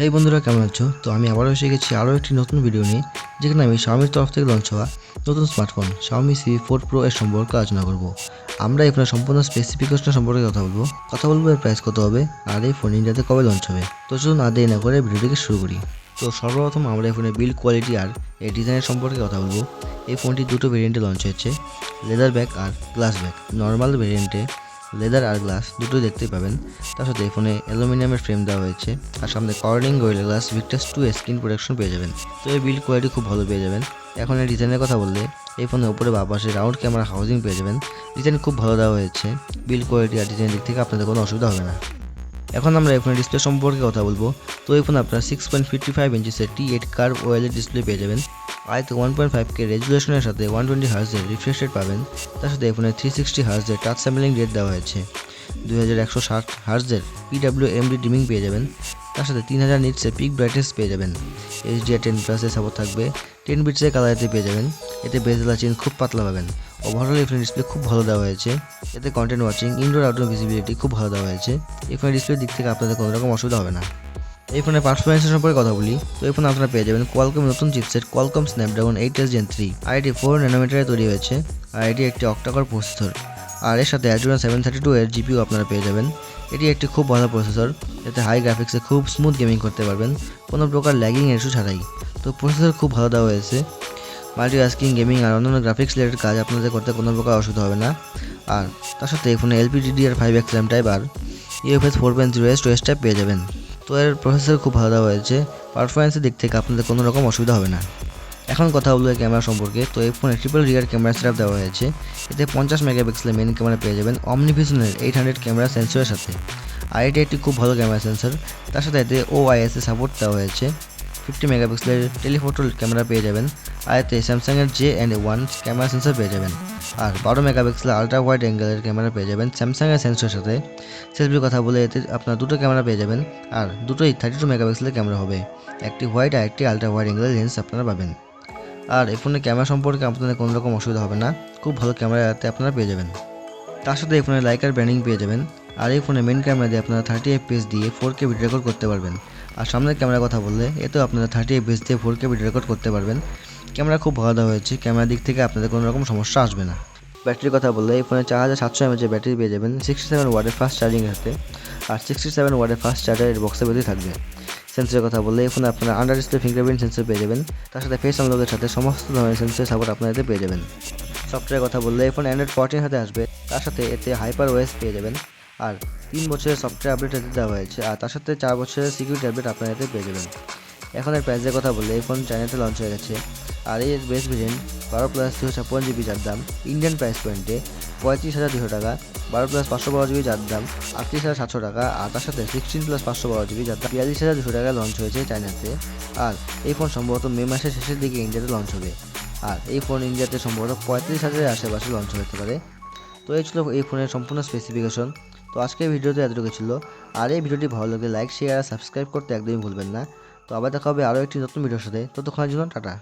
হেই বন্ধুরা, কেমন আছো? তো আমি আবারও এসে গেছি আরও একটি নতুন ভিডিও নিয়ে, যেখানে আমি শাওমির তরফ থেকে লঞ্চ হওয়া নতুন smartphone Xiaomi C four Pro এর সম্পর্কে আলোচনা করব। আমরা এই ফোনের সম্পূর্ণ স্পেসিফিকেশন সম্পর্কে কথা বলব। কথা বলব এর প্রাইস কত হবে আর এই ফোন ইন্ডিয়াতে কবে লঞ্চ হবে? তো চলুন আর দেরি না করে ভিডিওটিকে শুরু করি। তো সর্বপ্রথম আমরা এই ফোনের বিল্ড কোয়ালিটি আর এর ডিজাইনের সম্পর্কে কথা বলব। এই ফোনটি দুটো ভেরিয়েন্টে লঞ্চ হয়েছে লেদার ব্যাগ আর গ্লাস ব্যাগ নর্মাল ভেরিয়েন্টে লেদার আর গ্লাস দুটোই দেখতে পাবেন। তার সাথে ফোনে অ্যালুমিনিয়ামের ফ্রেম দেওয়া হয়েছে। আর সামনে Corning Gorilla glass Victus two screen protection পেয়ে যাবেন। তো এই বিল্ড কোয়ালিটি খুব ভালো পেয়ে যাবেন। এখন এই ডিজাইনের কথা বললে, এই ফোনের উপরে বা পাশে রাউন্ড ক্যামেরা হাউজিং পেয়ে যাবেন। ডিজাইন খুব ভালো দেওয়া হয়েছে। বিল্ড কোয়ালিটি আর ডিজাইন দিক থেকে আপনাদের কোনো অসুবিধা হবে না। এখন আমরা এই ফোনের ডিসপ্লে সম্পর্কে কথা বলব। তো এই ফোন আপনার সিক্স পয়েন্ট ফিফটি ফাইভ ইঞ্চিসের টি এইট কার্ভ ওয়েলের ডিসপ্লে পেয়ে যাবেন। আয়তে ওয়ান পয়েন্ট ফাইভ কে রেজুলেশনের সাথে ওয়ান টোয়েন্টি হার্সের রিফ্রেশ রেট পাবেন। তার সাথে এই ফোনে থ্রি সিক্সটি হার্সের টাচ স্যাম্পলিং রেট দেওয়া হয়েছে। দুই হাজার একশো ষাট হার্সের পিডাব্লিউ এমডি ডিমিং পেয়ে যাবেন। তার সাথে তিন হাজার নিটসের পিক ব্রাইটনেস পেয়ে যাবেন। এইচডিআর টেন প্লাসের সাপোর্ট থাকবে। টেন বিটসের কালারিতে পেয়ে যাবেন। এতে বেজলা চেন খুব পাতলা পাবেন। ওভারঅল ফোনের ডিসপ্লে খুব ভালো দেওয়া হয়েছে। এতে content watching indoor outdoor visibility খুব ভালো দেওয়া হয়েছে। এই ফোনের ডিসপ্লের দিক থেকে আপনাদের কোনো রকম অসুবিধা হবে না। এই ফোনের পারফরমেন্সের সম্পর্কে কথা বলি। তো এই ফোন আপনারা পেয়ে যাবেন কোয়ালকম নতুন chipset Qualcomm Snapdragon eight S gen three আর এটি ফোর ন্যানোমিটারে তৈরি হয়েছে। আর এটি একটি অক্টাকর প্রসেসর আর এর সাথে অ্যাডুরান সেভেন থার্টি টু এর জিপিও আপনারা পেয়ে যাবেন। এটি একটি খুব ভালো প্রসেসর এতে হাই গ্রাফিক্সে খুব স্মুথ গেমিং করতে পারবেন। কোনো প্রকার ল্যাগিং ইস্যু ছাড়াই। তো প্রসেসর খুব ভালো দেওয়া হয়েছে। মাল্টিটাস্কিং গেমিং আর অন্যান্য গ্রাফিক্স রিলেটেড কাজ আপনাদের করতে কোনো প্রকার অসুবিধা হবে না। আর তার সাথে এই ফোনে LPDD R five X RAM type আর ইউএফএস ফোর পয়েন্ট জিরো এস স্টোরেজ টাইপ পেয়ে যাবেন। তো এর প্রসেসর খুব ভালো দেওয়া হয়েছে। পারফরমেন্সের দিক থেকে আপনাদের কোনো রকম অসুবিধা হবে না। এখন কথা বলব ক্যামেরা সম্পর্কে। তো এই ফোনে ট্রিপল রিয়ার ক্যামেরা সেটআপ দেওয়া হয়েছে। এতে পঞ্চাশ মেগাপিক্সেলের মেন ক্যামেরা পেয়ে যাবেন অমনিভিশনের এইট হান্ড্রেড ক্যামেরা সেন্সরের সাথে। আর এটি একটি খুব ভালো ক্যামেরা সেন্সর তার সাথে এতে ও আইএস সাপোর্ট দেওয়া হয়েছে। ফিফটি মেগাপিক্সেলের টেলিফোটো ক্যামেরা পেয়ে যাবেন। আর এতে স্যামসাংয়ের J N one camera sensor পেয়ে যাবেন। আর বারো মেগাপিক্সেলের আলট্রা ওয়াইড অ্যাঙ্গেলের ক্যামেরা পেয়ে যাবেন স্যামসাংয়ের সেন্সরের সাথে। সেলফির কথা বলে এতে আপনার দুটো ক্যামেরা পেয়ে যাবেন, আর দুটোই থার্টি টু মেগাপিক্সেলের ক্যামেরা হবে। একটি হোয়াইট আর একটি আলট্রা ওয়াইড অ্যাঙ্গেলের লেন্স আপনারা পাবেন। আর এই ফোনের ক্যামেরা সম্পর্কে আপনাদের কোনো রকম অসুবিধা হবে না, খুব ভালো ক্যামেরা এতে আপনারা পেয়ে যাবেন। তার সাথে এই ফোনের লাইকার ব্র্যান্ডিং পেয়ে যাবেন। আর এই ফোনে মেন ক্যামেরা দিয়ে আপনারা থার্টি এফপিএস দিয়ে ফোর কে ভিডিও রেকর্ড করতে পারবেন। আর সামনের ক্যামেরার কথা বললে এতেও আপনারা থার্টি এফপিএস দিয়ে ফোর কে ভিডিও রেকর্ড করতে পারবেন। ক্যামেরা খুব ভালো দেওয়া হয়েছে, ক্যামেরার দিক থেকে আপনাদের কোনো রকম সমস্যা আসবে না। ব্যাটারির কথা বললে, এই ফোনে চার হাজার সাতশো এমএচের ব্যাটারি পেয়ে যাবেন সিক্সটি সেভেন ওয়ার্ডের ফাস্ট চার্জিং সাথে আর সিক্সটি সেভেন ওয়ার্ডের ফাস্ট চার্জারের বক্সের মধ্যেই থাকবে। সেন্সরের কথা বললে, এই ফোনে আপনারা আন্ডার ডিসপ্লে ফিঙ্গারপ্রিন্ট সেন্সর পেয়ে যাবেন, তার সাথে ফেস আনলকের সাথে সমস্ত ধরনের সেন্সর সাপোর্ট আপনারা এতে পেয়ে যাবেন। সফটওয়্যার কথা বললে, এই ফোন অ্যান্ড্রয়েড ফোরটিন হাতে আসবে, তার সাথে এতে হাইপার ওয়েস পেয়ে যাবেন। আর তিন বছরের সফটওয়্যার আপডেট এতে দেওয়া হয়েছে, আর তার সাথে চার বছরের সিকিউরিটি আপডেট আপনারা এতে পেয়ে যাবেন। এখন এর প্রাইসের কথা বললে এই ফোন চাইনাতে লঞ্চ হয়ে গেছে, আর এর বেস্ট ভেরিয়েন্ট বারো প্লাস দুশো ছাপ্পান্ন জিবি যার দাম ইন্ডিয়ান প্রাইস পয়েন্টে পঁয়ত্রিশ হাজার দুশো টাকা, বারো প্লাস পাঁচশো বারো জিবি যার দাম, আটত্রিশ হাজার সাতশো টাকা, আর তার সাথে সিক্সটিন প্লাস পাঁচশো বারো জিবি যার দাম বিয়াল্লিশ হাজার দুশো টাকা লঞ্চ হয়েছে চাইনাতে আর এই ফোন সম্ভবত মে মাসের শেষের দিকে ইন্ডিয়াতে লঞ্চ হবে, আর এই ফোন ইন্ডিয়াতে সম্ভবত পঁয়ত্রিশ হাজারের আশেপাশে লঞ্চ হতে পারে। তো এই ছিল এই ফোনের সম্পূর্ণ স্পেসিফিকেশন তো আজকের ভিডিওতে এতটুকু ছিল। আর এই ভিডিওটি ভালো লাগলে লাইক শেয়ার আর সাবস্ক্রাইব করতে একদমই ভুলবেন না। তো আবার দেখা হবে আরও একটি নতুন ভিডিওর সাথে। ততক্ষণের জন্য টাটা।